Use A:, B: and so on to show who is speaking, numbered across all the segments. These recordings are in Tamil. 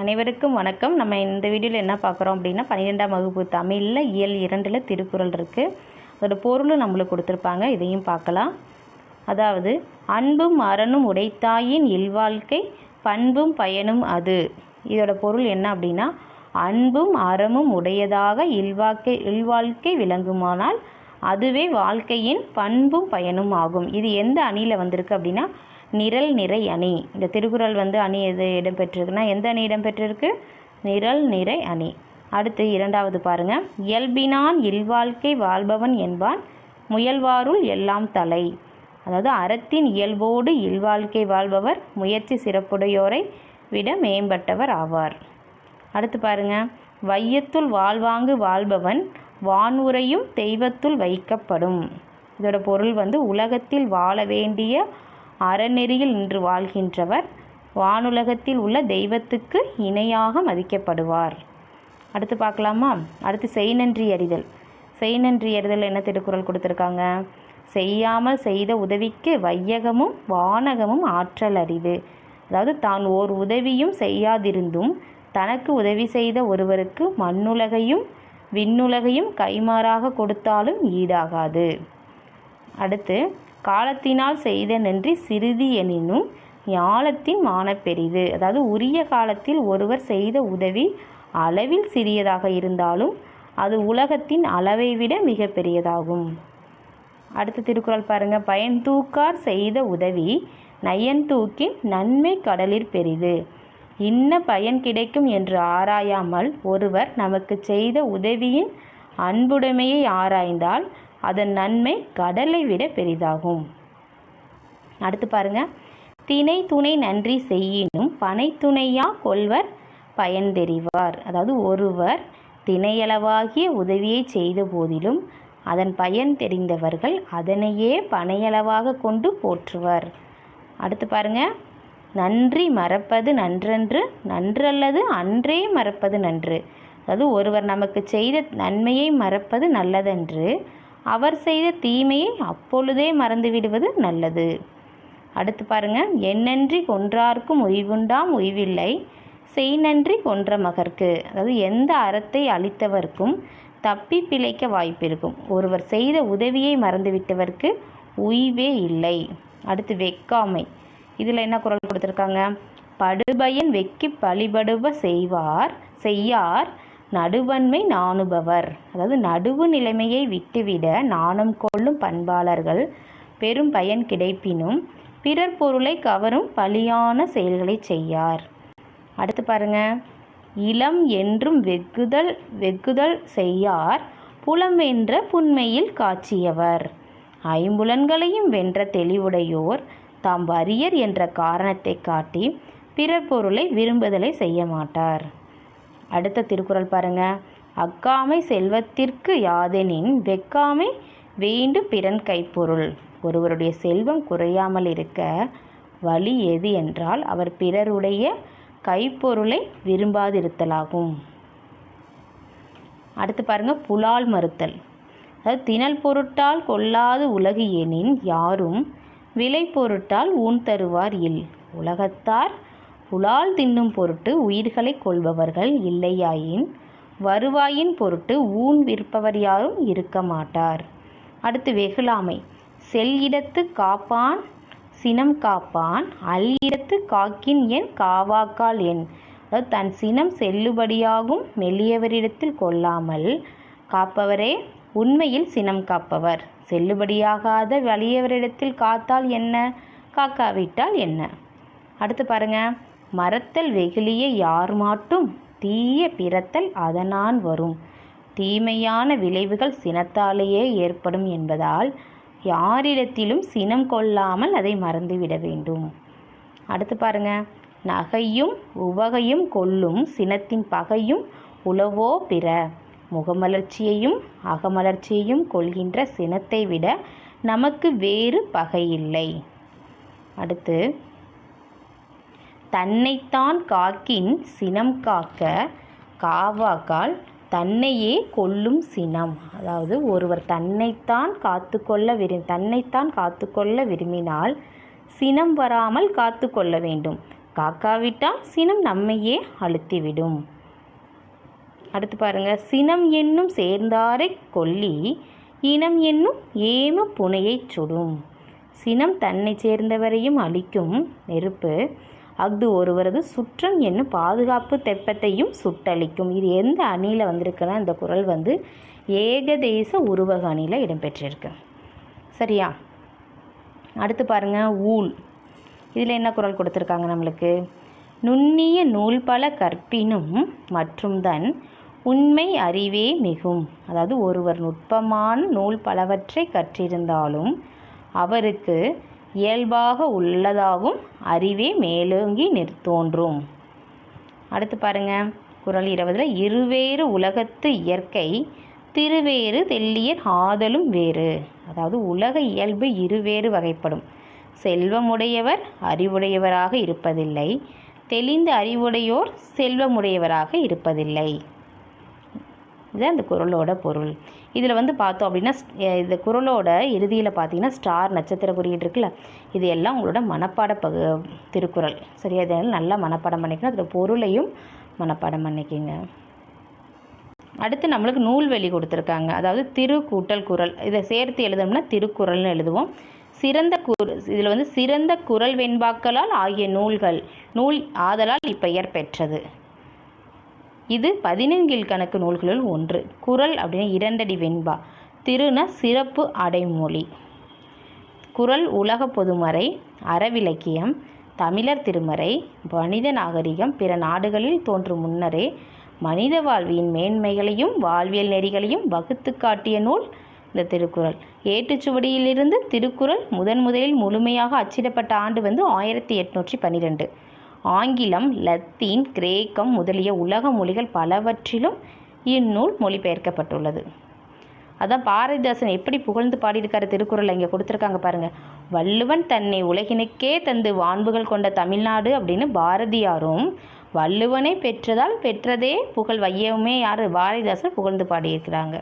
A: அனைவருக்கும் வணக்கம் நம்ம இந்த வீடியோவில் என்ன பார்க்குறோம் அப்படின்னா பன்னிரெண்டாம் வகுப்பு தமிழில் இயல் இரண்டில் திருக்குறள் இருக்குது அதோட பொருளும் நம்மளுக்கு கொடுத்துருப்பாங்க இதையும் பார்க்கலாம் அதாவது அன்பும் அறனும் உடைத்தாயின் இல்வாழ்க்கை பண்பும் பயனும் அது இதோட பொருள் என்ன அப்படின்னா அன்பும் அறமும் உடையதாக இல்வாக்கை இல்வாழ்க்கை விளங்குமானால் அதுவே வாழ்க்கையின் பண்பும் பயனும் ஆகும் இது எந்த அணியில் வந்திருக்கு அப்படின்னா நிரல் நிறை அணி இந்த திருக்குறள் வந்து அணி எது இடம்பெற்றிருக்குன்னா எந்த அணி இடம்பெற்றிருக்கு நிரல் நிறை அணி அடுத்து இரண்டாவது பாருங்கள் இயல்பினான் இல்வாழ்க்கை வாழ்பவன் என்பான் முயல்வாருள் எல்லாம் தலை அதாவது அறத்தின் இயல்போடு இல்வாழ்க்கை வாழ்பவர் முயற்சி சிறப்புடையோரை விட மேம்பட்டவர் ஆவார் அடுத்து பாருங்க வையத்துள் வாழ்வாங்கு வாழ்பவன் வானுரையும் தெய்வத்துள் வைக்கப்படும் இதோட பொருள் வந்து உலகத்தில் வாழ வேண்டிய அறநெறியில் நின்று வாழ்கின்றவர் வானுலகத்தில் உள்ள தெய்வத்துக்கு இணையாக மதிக்கப்படுவார் அடுத்து பார்க்கலாமா அடுத்து செய் நன்றி அறிதல் செய் நன்றி அறிதல் என்ன திருக்குறள் கொடுத்துருக்காங்க செய்யாமல் செய்த உதவிக்கு வையகமும் வானகமும் ஆற்றல் அறிவு அதாவது தான் ஓர் உதவியும் செய்யாதிருந்தும் தனக்கு உதவி செய்த ஒருவருக்கு மண்ணுலகையும் விண்ணுலகையும் கைமாறாக கொடுத்தாலும் ஈடாகாது அடுத்து காலத்தினால் செய்த நன்றி சிறிது எனினும் ஞாலத்தின் மானப்பெரிது அதாவது உரிய காலத்தில் ஒருவர் செய்த உதவி அளவில் சிறியதாக இருந்தாலும் அது உலகத்தின் அளவை விட மிக பெரியதாகும் அடுத்த திருக்குறள் பாருங்க பயன் தூக்கார் செய்த உதவி நயன் நன்மை கடலிற் பெரிது இன்ன பயன் கிடைக்கும் என்று ஆராயாமல் ஒருவர் நமக்கு செய்த உதவியின் அன்புடைமையை ஆராய்ந்தால் அதன் நன்மை கடலை விட பெரிதாகும் அடுத்து பாருங்க தினை துணை நன்றி செய்யினும் பனைத்துணையா கொள்வர் பயன்தெறிவார் அதாவது ஒருவர் தினையளவாகிய உதவியை செய்த போதிலும் அதன் பயன் தெரிந்தவர்கள் அதனையே பனையளவாக கொண்டு போற்றுவர் அடுத்து பாருங்க நன்றி மறப்பது நன்றன்று நன்றல்லது அன்றே மறப்பது நன்று அதாவது ஒருவர் நமக்கு செய்த நன்மையை மறப்பது நல்லதன்று அவர் செய்த தீமையை அப்பொழுதே மறந்துவிடுவது நல்லது அடுத்து பாருங்க என்னன்றி கொன்றார்க்கும் உய்வுண்டாம் உய்வில்லை செய் நன்றி கொன்ற மகர்க்கு அதாவது எந்த அறத்தை அளித்தவர்க்கும் தப்பி பிழைக்க வாய்ப்பிருக்கும் ஒருவர் செய்த உதவியை மறந்துவிட்டவர்க்கு உய்வே இல்லை அடுத்து வெக்காமை இதில் என்ன குரல் கொடுத்துருக்காங்க படுபயன் வெக்கி பழிபடுவ செய்வார் செய்யார் நடுவன்மை நாணுபவர் அதாவது நடுவு நிலைமையை விட்டுவிட நாணம் கொள்ளும் பண்பாளர்கள் பெரும் பயன் கிடைப்பினும் பிறர் பொருளை கவரும் பலியான செயல்களை செய்யார் அடுத்து பாருங்க இளம் என்றும் வெகுதல் வெகுதல் செய்யார் புலம் வென்ற புண்மையில் காட்சியவர் ஐம்புலன்களையும் வென்ற தெளிவுடையோர் தாம் வறியர் என்ற காரணத்தை காட்டி பிறர் பொருளை விரும்புதலை செய்ய மாட்டார் அடுத்த திருக்குறள் பாருங்க அக்காமை செல்வத்திற்கு யாதெனின் வெக்காமை வேண்டு பிறன் கைப்பொருள் ஒருவருடைய செல்வம் குறையாமல் இருக்க வழி எது என்றால் அவர் பிறருடைய கைப்பொருளை விரும்பாதிருத்தலாகும் அடுத்து பாருங்க புலால் மறுத்தல் அதாவது தினல் பொருட்டால் கொல்லாது உலகு எனின் யாரும் விலை பொருட்டால் ஊன் தருவார் இல் உலகத்தார் புலால் தின்னும் பொருட்டு உயிர்களைக் கொள்பவர்கள் இல்லையாயின் வருவாயின் பொருட்டு ஊன் விற்பவர் யாரும் இருக்க மாட்டார் அடுத்து வெகுளாமை செல்லிடத்து காப்பான் சினம் காப்பான் அல்லிடத்து காக்கின் என் காவாக்கால் என் தன் சினம் செல்லுபடியாகும் மெல்லியவரிடத்தில் கொள்ளாமல் காப்பவரே உண்மையில் சினம் காப்பவர் செல்லுபடியாகாத வலியவரிடத்தில் காத்தால் என்ன காக்காவிட்டால் என்ன அடுத்து பாருங்கள் மறத்தல் வெகுளிய மாட்டும் தீய பிறத்தல் அதனான் வரும் தீமையான விளைவுகள் சினத்தாலேயே ஏற்படும் என்பதால் யாரிடத்திலும் சினம் கொள்ளாமல் அதை மறந்துவிட வேண்டும் அடுத்து பாருங்க நகையும் உவகையும் கொல்லும் சினத்தின் பகையும் உளவோ பிற முகமலர்ச்சியையும் அகமலர்ச்சியையும் கொள்கின்ற சினத்தை விட நமக்கு வேறு பகையில்லை அடுத்து தன்னைத்தான் காக்கின் சினம் காக்க காவாக்கால் தன்னையே கொல்லும் சினம் அதாவது ஒருவர் தன்னைத்தான் காத்து கொள்ள விரு தன்னைத்தான் காத்து கொள்ள விரும்பினால் சினம் வராமல் காத்து கொள்ள வேண்டும் காக்காவிட்டால் சினம் நம்மையே அழுத்திவிடும் அடுத்து பாருங்க சினம் என்னும் சேர்ந்தாரை கொல்லி இனம் என்னும் ஏம புனையைச் சுடும் சினம் தன்னை சேர்ந்தவரையும் அழிக்கும் நெருப்பு அஃது ஒருவரது சுற்றம் என்னும் பாதுகாப்பு தெப்பத்தையும் சுட்டளிக்கும் இது எந்த அணியில் வந்திருக்குன்னா இந்த குரல் வந்து ஏகதேச உருவக அணியில் இடம்பெற்றிருக்கு சரியா அடுத்து பாருங்கள் ஊல் இதில் என்ன குரல் கொடுத்துருக்காங்க நம்மளுக்கு நுண்ணிய நூல் பல கற்பினும் மற்றும் தன் உண்மை அறிவே மிகும் அதாவது ஒருவர் நுட்பமான நூல் பலவற்றை கற்றிருந்தாலும் அவருக்கு இயல்பாக உள்ளதாகும் அறிவே மேலோங்கி நிற்தோன்றும் அடுத்து பாருங்க குரல் இருபதில் இருவேறு உலகத்து இயற்கை திருவேறு தெல்லியர் ஆதலும் வேறு அதாவது உலக இயல்பு இருவேறு வகைப்படும் செல்வமுடையவர் அறிவுடையவராக இருப்பதில்லை தெளிந்த அறிவுடையோர் செல்வமுடையவராக இருப்பதில்லை இதுதான் இந்த குரலோட பொருள் இதில் வந்து பார்த்தோம் அப்படின்னா இந்த குரலோட இறுதியில் பார்த்தீங்கன்னா ஸ்டார் நட்சத்திர குறியீடு இருக்குல்ல இது எல்லாம் உங்களோட மனப்பாட பகு திருக்குறள் சரியா இதெல்லாம் நல்லா மனப்பாடம் பண்ணிக்கணும் அதோட பொருளையும் மனப்பாடம் பண்ணிக்கிங்க அடுத்து நம்மளுக்கு நூல்வெளி கொடுத்துருக்காங்க அதாவது திருக்கூட்டல் குரல் இதை சேர்த்து எழுதணும்னா திருக்குறள்னு எழுதுவோம் சிறந்த குரு இதில் வந்து சிறந்த குரல் வெண்பாக்களால் ஆகிய நூல்கள் நூல் ஆதலால் இப்பெயர் பெற்றது இது பதினெண்கில் கணக்கு நூல்களுள் ஒன்று குரல் அப்படின்னா இரண்டடி வெண்பா திருன சிறப்பு அடைமொழி குரல் உலக பொதுமறை அறவிலக்கியம் தமிழர் திருமறை மனித நாகரிகம் பிற நாடுகளில் தோன்றும் முன்னரே மனித வாழ்வியின் மேன்மைகளையும் வாழ்வியல் நெறிகளையும் வகுத்து காட்டிய நூல் இந்த திருக்குறள் ஏட்டுச்சுவடியிலிருந்து திருக்குறள் முதன் முதலில் முழுமையாக அச்சிடப்பட்ட ஆண்டு வந்து ஆயிரத்தி எட்நூற்றி பன்னிரெண்டு ஆங்கிலம் லத்தீன் கிரேக்கம் முதலிய உலக மொழிகள் பலவற்றிலும் இந்நூல் மொழிபெயர்க்கப்பட்டுள்ளது அதான் பாரதிதாசன் எப்படி புகழ்ந்து பாடியிருக்காரு திருக்குறளை இங்கே கொடுத்துருக்காங்க பாருங்கள் வள்ளுவன் தன்னை உலகினுக்கே தந்து வான்புகள் கொண்ட தமிழ்நாடு அப்படின்னு பாரதியாரும் வள்ளுவனை பெற்றதால் பெற்றதே புகழ் வையவுமே யார் பாரதிதாசன் புகழ்ந்து பாடியிருக்கிறாங்க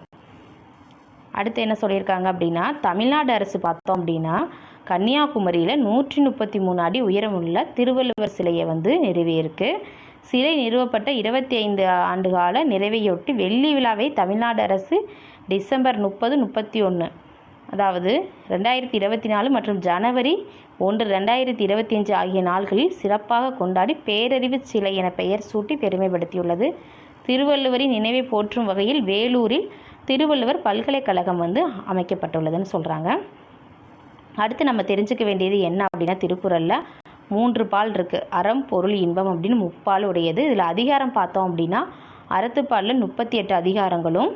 A: அடுத்து என்ன சொல்லியிருக்காங்க அப்படின்னா தமிழ்நாடு அரசு பார்த்தோம் அப்படின்னா கன்னியாகுமரியில் நூற்றி முப்பத்தி மூணு அடி உயரமுள்ள திருவள்ளுவர் சிலையை வந்து நிறுவியிருக்கு சிலை நிறுவப்பட்ட இருபத்தி ஐந்து ஆண்டுகால நிறைவையொட்டி வெள்ளி விழாவை தமிழ்நாடு அரசு டிசம்பர் முப்பது முப்பத்தி ஒன்று அதாவது ரெண்டாயிரத்தி இருபத்தி நாலு மற்றும் ஜனவரி ஒன்று ரெண்டாயிரத்தி இருபத்தி அஞ்சு ஆகிய நாள்களில் சிறப்பாக கொண்டாடி பேரறிவு சிலை என பெயர் சூட்டி பெருமைப்படுத்தியுள்ளது திருவள்ளுவரின் நினைவை போற்றும் வகையில் வேலூரில் திருவள்ளுவர் பல்கலைக்கழகம் வந்து அமைக்கப்பட்டுள்ளதுன்னு சொல்கிறாங்க அடுத்து நம்ம தெரிஞ்சுக்க வேண்டியது என்ன அப்படின்னா திருக்குறளில் மூன்று பால் இருக்குது அறம் பொருள் இன்பம் அப்படின்னு முப்பால் உடையது இதில் அதிகாரம் பார்த்தோம் அப்படின்னா அறத்துப்பாலில் முப்பத்தி எட்டு அதிகாரங்களும்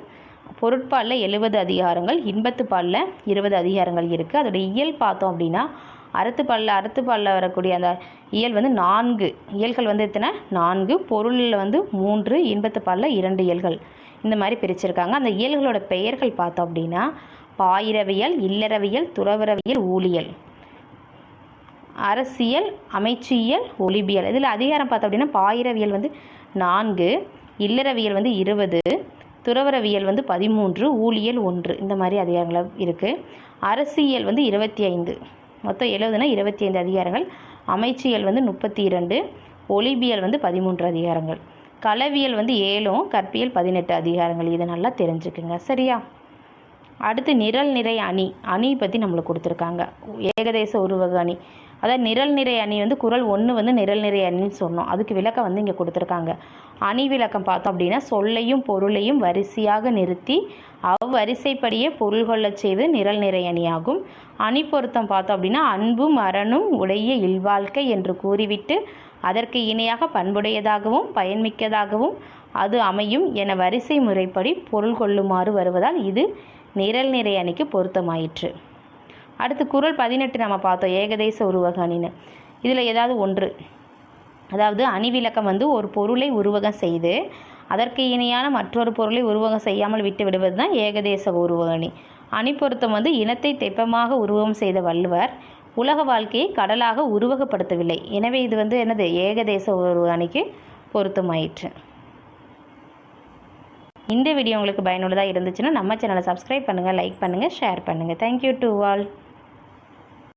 A: பொருட்பாலில் எழுபது அதிகாரங்கள் இன்பத்துப்பாலில் இருபது அதிகாரங்கள் இருக்குது அதோட இயல் பார்த்தோம் அப்படின்னா அறத்துப்பாலில் அறத்துப்பாலில் வரக்கூடிய அந்த இயல் வந்து நான்கு இயல்கள் வந்து எத்தனை நான்கு பொருளில் வந்து மூன்று இன்பத்துப்பாலில் இரண்டு இயல்கள் இந்த மாதிரி பிரிச்சிருக்காங்க அந்த இயல்களோட பெயர்கள் பார்த்தோம் அப்படின்னா பாயிரவியல் இல்லறவியல் துறவரவியல் ஊழியல் அரசியல் அமைச்சியல் ஒலிபியல் இதில் அதிகாரம் பார்த்தோம் அப்படின்னா பாயிரவியல் வந்து நான்கு இல்லறவியல் வந்து இருபது துறவரவியல் வந்து பதிமூன்று ஊழியல் ஒன்று இந்த மாதிரி அதிகாரங்கள் இருக்குது அரசியல் வந்து இருபத்தி ஐந்து மொத்தம் எழுபதுனா இருபத்தி ஐந்து அதிகாரங்கள் அமைச்சியல் வந்து முப்பத்தி இரண்டு ஒலிபியல் வந்து பதிமூன்று அதிகாரங்கள் களவியல் வந்து ஏழும் கற்பியல் பதினெட்டு அதிகாரங்கள் இதை நல்லா தெரிஞ்சுக்குங்க சரியா அடுத்து நிரல் நிறை அணி அணி பற்றி நம்மளுக்கு கொடுத்துருக்காங்க ஏகதேச உருவக அணி அதாவது நிரல் நிறை அணி வந்து குரல் ஒன்று வந்து நிரல் நிறை அணின்னு சொன்னோம் அதுக்கு விளக்கம் வந்து இங்கே கொடுத்துருக்காங்க அணி விளக்கம் பார்த்தோம் அப்படின்னா சொல்லையும் பொருளையும் வரிசையாக நிறுத்தி அவ்வரிசைப்படியே பொருள் கொள்ளச் செய்வது நிரல் நிறை அணியாகும் அணி பொருத்தம் பார்த்தோம் அப்படின்னா அன்பும் அரணும் உடைய இல்வாழ்க்கை என்று கூறிவிட்டு அதற்கு இணையாக பண்புடையதாகவும் பயன்மிக்கதாகவும் அது அமையும் என வரிசை முறைப்படி பொருள் கொள்ளுமாறு வருவதால் இது நிரல் நிறை அணிக்கு பொருத்தமாயிற்று அடுத்து குரல் பதினெட்டு நம்ம பார்த்தோம் ஏகதேச உருவக அணின்னு இதில் ஏதாவது ஒன்று அதாவது அணிவிளக்கம் வந்து ஒரு பொருளை உருவகம் செய்து அதற்கு இணையான மற்றொரு பொருளை உருவகம் செய்யாமல் விட்டு விடுவது தான் ஏகதேச உருவக அணி அணி பொருத்தம் வந்து இனத்தை தெப்பமாக உருவகம் செய்த வள்ளுவர் உலக வாழ்க்கையை கடலாக உருவகப்படுத்தவில்லை எனவே இது வந்து என்னது ஏகதேச ஒரு அணிக்கு பொருத்தமாயிற்று இந்த வீடியோ உங்களுக்கு பயனுள்ளதாக இருந்துச்சுன்னா நம்ம சேனலை சப்ஸ்கிரைப் பண்ணுங்கள் லைக் பண்ணுங்கள் ஷேர் பண்ணுங்கள் தேங்க்யூ டு ஆல்